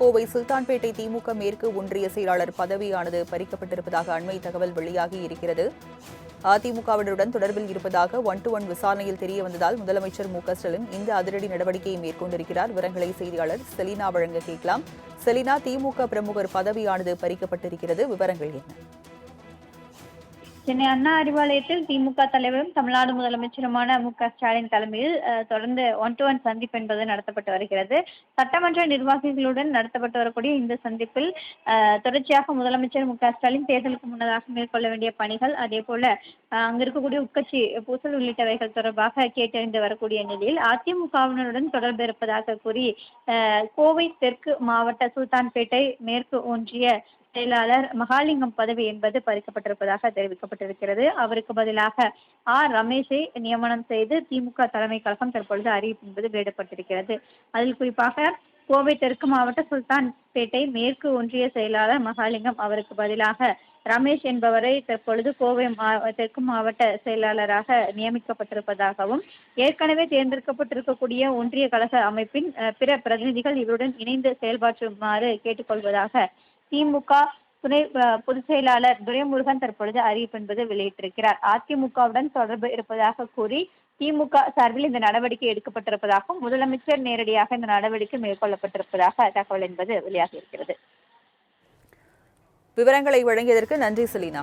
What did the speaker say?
கோவை சுல்தான்பேட்டை திமுக மேற்கு ஒன்றிய செயலாளர் பதவியானது பறிக்கப்பட்டிருப்பதாக அண்மை தகவல் வெளியாகி இருக்கிறது. அதிமுகவினருடன் தொடர்பில் இருப்பதாக ஒன் டு ஒன் விசாரணையில் தெரிய வந்ததால் முதலமைச்சர் மு க ஸ்டாலின் இந்த அதிரடி நடவடிக்கையை மேற்கொண்டிருக்கிறார். விவரங்களை செய்தியாளர் செலினா வழங்க கேட்கலாம். செலினா திமுக பிரமுகர் பதவியானது பறிக்கப்பட்டிருக்கிறது. விவரங்கள் என்ன? சென்னை அண்ணா அறிவாலயத்தில் திமுக தலைவரும் தமிழ்நாடு முதலமைச்சருமான மு க ஸ்டாலின் தலைமையில் தொடர்ந்து ஒன் டு ஒன் சந்திப்பு என்பது நடத்தப்பட்டு வருகிறது. சட்டமன்ற நிர்வாகிகளுடன் நடத்தப்பட்டு வரக்கூடிய இந்த சந்திப்பில் தொடர்ச்சியாக முதலமைச்சர் மு க ஸ்டாலின் தேர்தலுக்கு முன்னதாக மேற்கொள்ள வேண்டிய பணிகள் அதே போல அங்கிருக்கக்கூடிய அங்கு இருக்கக்கூடிய உட்கட்சி பூசல் உள்ளிட்டவைகள் தொடர்பாக கேட்டறிந்து வரக்கூடிய நிலையில் அதிமுகவினருடன் தொடர்பு இருப்பதாக கூறி கோவை தெற்கு மாவட்ட சுல்தான்பேட்டை மேற்கு ஒன்றிய செயலாளர் மகாலிங்கம் பதவி என்பது பறிக்கப்பட்டிருப்பதாக தெரிவிக்கப்பட்டிருக்கிறது. அவருக்கு பதிலாக ஆர். ரமேஷை நியமனம் செய்து திமுக தலைமை கழகம் தற்பொழுது அறிவிப்பு என்பது வெளியிடப்பட்டிருக்கிறது. அதில் குறிப்பாக கோவை தெற்கு மாவட்ட சுல்தான்பேட்டை மேற்கு ஒன்றிய செயலாளர் மகாலிங்கம் அவருக்கு பதிலாக ரமேஷ் என்பவரை தற்பொழுது கோவை மா தெற்கு மாவட்ட செயலாளராக நியமிக்கப்பட்டிருப்பதாகவும் ஏற்கனவே தேர்ந்தெடுக்கப்பட்டிருக்கக்கூடிய ஒன்றிய கழக அமைப்பின் பிற பிரதிநிதிகள் இவருடன் இணைந்து செயல்பாற்றுமாறு கேட்டுக்கொள்வதாக திமுக துணை பொதுச் செயலாளர் துரைமுருகன் தற்பொழுது அறிவிப்பு என்பது வெளியிட்டிருக்கிறார். அதிமுகவுடன் தொடர்பு இருப்பதாக கூறி திமுக சார்பில் இந்த நடவடிக்கை எடுக்கப்பட்டிருப்பதாகவும் முதலமைச்சர் நேரடியாக இந்த நடவடிக்கை மேற்கொள்ளப்பட்டிருப்பதாக தகவல் என்பது வெளியாகி இருக்கிறது. விவரங்களை வழங்கியதற்கு நன்றி செலினா.